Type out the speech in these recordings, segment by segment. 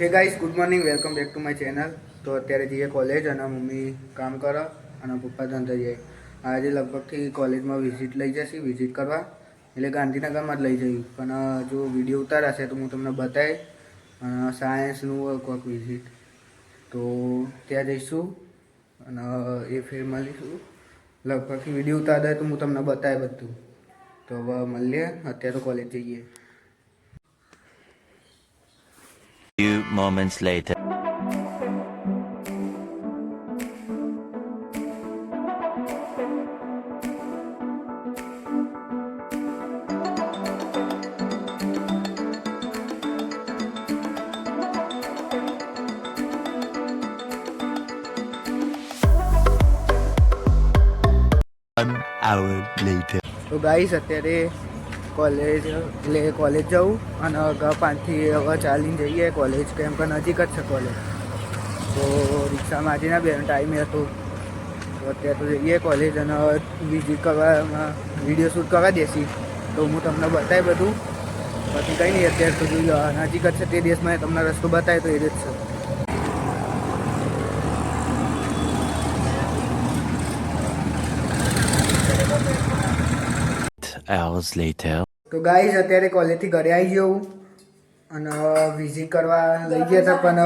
Hey guys good morning welcome back to my channel તો અત્યારે જઈએ કોલેજ અને મમ્મી કામ કરે અને પપ્પા ધંધા જાય. આજે લગભગથી કોલેજમાં વિઝિટ લઈ જશે વિઝિટ કરવા. એટલે ગાંધીનગરમાં જ લઈ જઈ પણ જો વીડિયો ઉતારાશે તો હું તમને બતાવી સાયન્સનું કોઈક વિઝિટ તો ત્યાં જઈશું અને એ ફેર મળીશું લગભગથી વીડિયો ઉતારે તો હું તમને બતાવી બધું. તો હવે મળીએ. અત્યારે કોલેજ જઈએ. Few moments later. One hour later. તો ગાઈસ અત્યારે કોલેજ એટલે કોલેજ જવું અને પાંચથી હવે ચાલીને જઈએ કોલેજ કેમ કે નજીક જ છે કોલેજ તો રિક્ષામાં આજે ના બે ટાઈમે હતો. અત્યારે તો જઈએ કોલેજ અને વિઝિટ કરવામાં વીડિયો શૂટ કરવા દેશી. તો હું તમને બતાવી બધું. પછી કંઈ નહીં, અત્યારે તો જોઈ લો નજીક જ છે તે દેશમાં તમને રસ્તો બતાવે તો એ જ છે. Hours later. તો ગાઈઝ અત્યારે કોલેજથી ઘરે આવી જવું અને વિઝિટ કરવા લઈ ગયા હતા પણ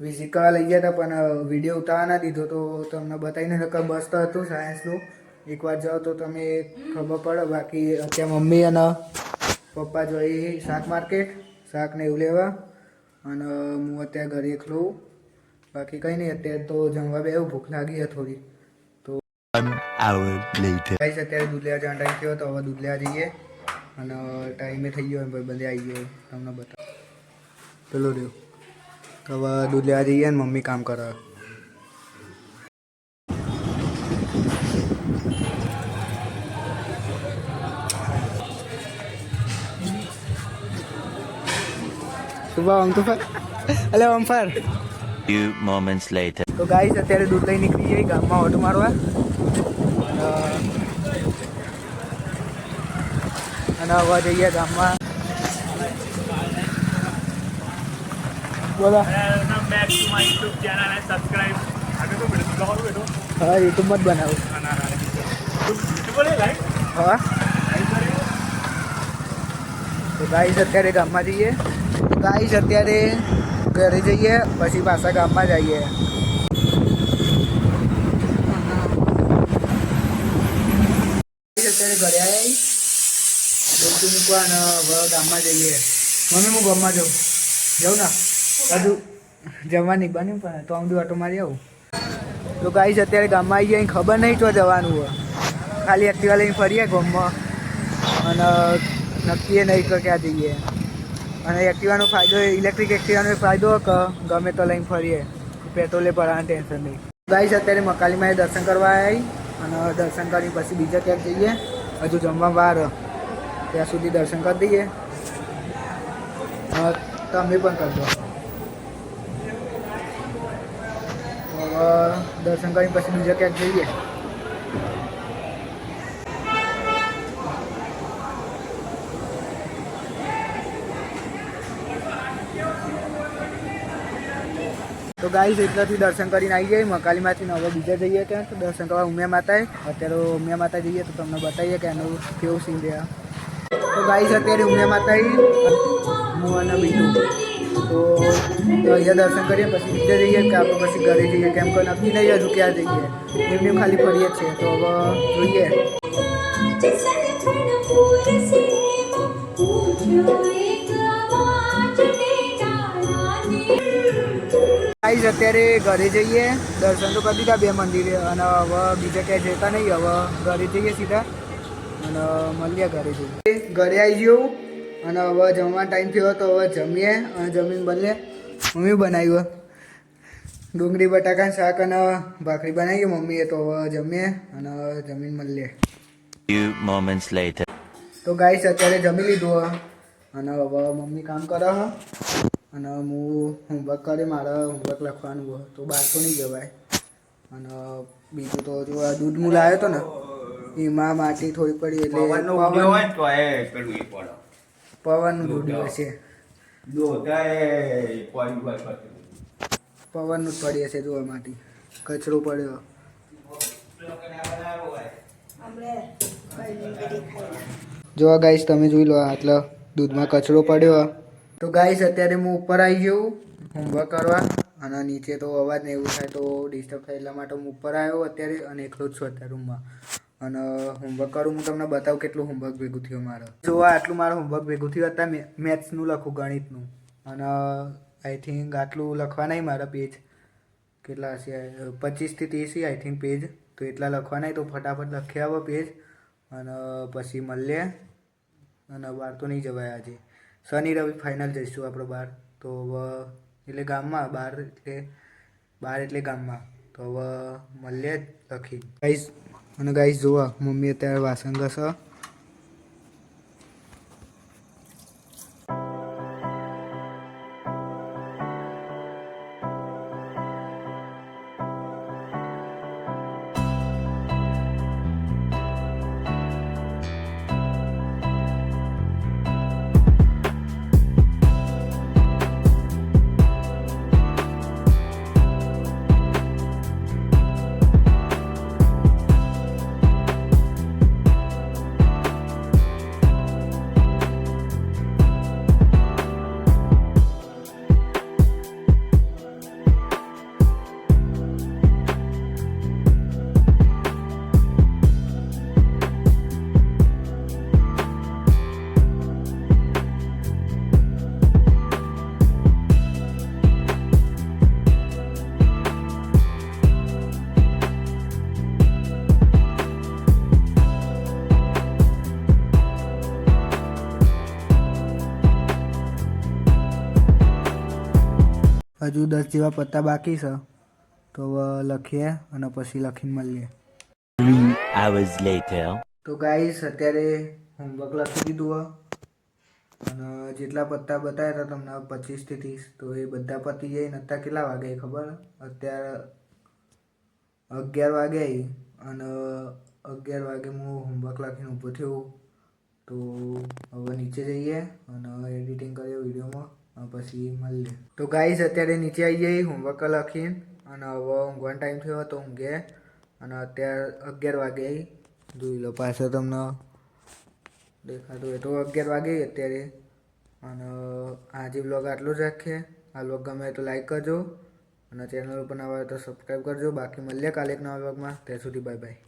વિઝિટ કરવા લઈ ગયા હતા પણ વીડિયો ઉતારવા ના દીધો. તો તમને બતાવીને નકર બસ તો હતું સાયન્સનું એકવાર જાઓ તો તમે ખબર પડે. બાકી અત્યારે મમ્મી અને પપ્પા જોઈ શાક માર્કેટ શાક ને એવું લેવા. અને હું અત્યારે ઘરે એકલો બાકી કંઈ નહીં અત્યારે તો જમવા બે ભૂખ લાગી છે થોડી. તો ગાઈસ અત્યારે દૂધ લેવા જવાનો ટાઈમ થયો તો હવે દૂધ લેવા જઈએ. અને ટાઈમે થઈ ગયો ભાઈ બધે આવી ગયો તમને બતાવ. પેલો રહ્યો. હવે દૂધ લેવા જઈએ ને મમ્મી કામ કરે. સુબહ આમ તો ફર અલે આમ ફર Few moments later. તો ગાઈસ અત્યારે દૂધ લઈ નીકળી ગઈ ગામમાં ઓટો મારવા. અને હવે જઈએ ગામમાં. બોલો. હા યુટ્યુબમાં જ બનાવું. હા. તો ગાઈસ અત્યારે ગામમાં જઈએ. ગાઈસ અત્યારે ઘરે જઈએ, પછી પાછા ગામમાં જઈએ. મૂકવા ગામમાં જઈએ મમ્મી, હું ગામમાં જાઉં. જાઉં ને? હજુ જવાની બન્યું પણ તો આમ ઓટો મારી આવું. તો ગાઈશ અત્યારે ગામમાં આવી ગયા ખબર નહીં તો જવાનું હોય. ખાલી એક્ટિવા લઈને ફરીએ ગામમાં. અને નક્કી નહીં કે ક્યાં જઈએ. અને એક્ટિવાનો ફાયદો ઇલેક્ટ્રિક એક્ટિવાનો ફાયદો કે ગમે તો લઈને ફરીએ. પેટ્રોલે પડવાનું ટેન્શન નહીં. ગાઈસ, અત્યારે મકાલીમાં દર્શન કરવા આવી અને દર્શન કરી પછી બીજા ક્યાંક જઈએ. હજુ જમવા બહાર ત્યાં સુધી દર્શન કરી દઈએ અ, તમે પણ કરજો હવે દર્શન કરી પછી બીજા ક્યાંક જઈએ તો ગાઈસ એટલાથી દર્શન કરીને આવી જાય મકાલીમાંથી ને હવે બીજા જઈએ ત્યાં તો દર્શન કરવા ઉમિયા માતાએ અત્યારે ઉમિયા માતા જઈએ તો તમને બતાવીએ કે એનું કેવું સીન રહ્યા તો ગાઈસ અત્યારે ઉમિયા માતાઈ હું અને બીજું તો અહીંયા દર્શન કરીએ, પછી બીજે જઈએ કે આપણે પછી ઘરે જઈએ. કેમ કે નક્કી નહીં હજુ ક્યાં જઈએ. એમને ખાલી ફરીએ છીએ. તો હવે જોઈએ. ગાઈસ અત્યારે ઘરે જઈએ. દર્શન તો કરી દીધા બે મંદિરે. અને હવે બીજા ક્યાંય જતા નહીં. હવે ઘરે જઈએ સીધા. અને મળીએ ઘરે જઈએ ઘરે આવી ગયું અને હવે જમવાનો ટાઈમ થયો તો હવે જમીએ અને જમીન બનીએ મમ્મી બનાવ્યું ડુંગળી બટાકા શાક અને ભાખરી બનાવી મમ્મીએ તો હવે જમીએ અને જમીન મળીએ. તો ગાઈસ અત્યારે જમી લીધું અને હવે મમ્મી કામ કરે છે અને હું હોમવર્ક કરે મારે હોમવર્ક લખવાનું તો બહાર તો નહીં જવાય. અને બીજું તો જો આ દૂધ હું લાવ્યો હતો ને એમાં માટી થોડી પડી એટલે પવન હોય તો એ પેલું એ પડે. પવન દૂધ હશે. પવનનું જ પડી હશે જોવા માટી. કચરો પડ્યો. જો ગાઈસ તમે જોઈ લો આટલો દૂધમાં કચરો પડ્યો. તો ગાઈસ અત્યારે હું ઉપર આવી ગયું હોમવર્ક કરવા. અને નીચે તો અવાજ ને એવું થાય તો ડિસ્ટર્બ થાય એટલા માટે હું ઉપર આવ્યો અત્યારે અને એકલો જ છું અત્યારે રૂમમાં અને હોમવર્ક કરું, હું તમને બતાવું કેટલું હોમવર્ક ભેગું થયું મારે. જો આટલું મારું હોમવર્ક ભેગું થયું હતા મેથ્સનું લખું, ગણિતનું. અને આઈ થિંક આટલું લખવા નહીં મારા પેજ કેટલા હશે પચીસથી ત્રીસ આઈ થિંક પેજ તો એટલા લખવા નહીં તો ફટાફટ લખી આવો પેજ અને પછી મળીએ. અને બહાર તો નહીં જવાય આજે. શનિ રવિ ફાઇનલ જઈશું આપણે બહાર તો હવે, એટલે ગામમાં બહાર એટલે બહાર એટલે ગામમાં. તો હવે, મળીએ લખી. ગાઈસ અને ગાઈસ જોવા મમ્મી અત્યારે વાસણ ઘસે. હજુ દસ જેવા પત્તા બાકી છે. તો હવે લખીએ અને પછી લખીને મળીએ. તો ગાઈસ અત્યારે હોમવર્ક લખી દીધું હો. અને જેટલા પત્તા બતાવ્યા હતા તમને પચીસથી ત્રીસ. તો એ બધા પતી જઈને અત્યારે કેટલા વાગે ખબર? અત્યારે અગિયાર વાગે અને અગિયાર વાગે હું હોમવર્ક લખીને ઊભો થયો. તો હવે નીચે જઈએ અને એડિટિંગ કરીએ વિડીયોમાં. પછી મળીએ તો ગાઈઝ અત્યારે નીચે આવી જઈએ હોમવર્ક લખીને. અને હવે ઊંઘવાનો ટાઈમ થયો તો ઊંઘે. અને અત્યારે અગિયાર વાગે જોઈ લો પાછો તમને દેખાતું હોય તો અગિયાર વાગે અત્યારે. અને આજે બ્લોગ આટલો જ રાખીએ. આ બ્લોગ ગમે તો લાઈક કરજો. અને ચેનલ ઉપર નવા હોય તો સબસ્ક્રાઈબ કરજો. બાકી મળીએ કાલે એક નવા બ્લોગમાં ત્યાં સુધી બાય બાય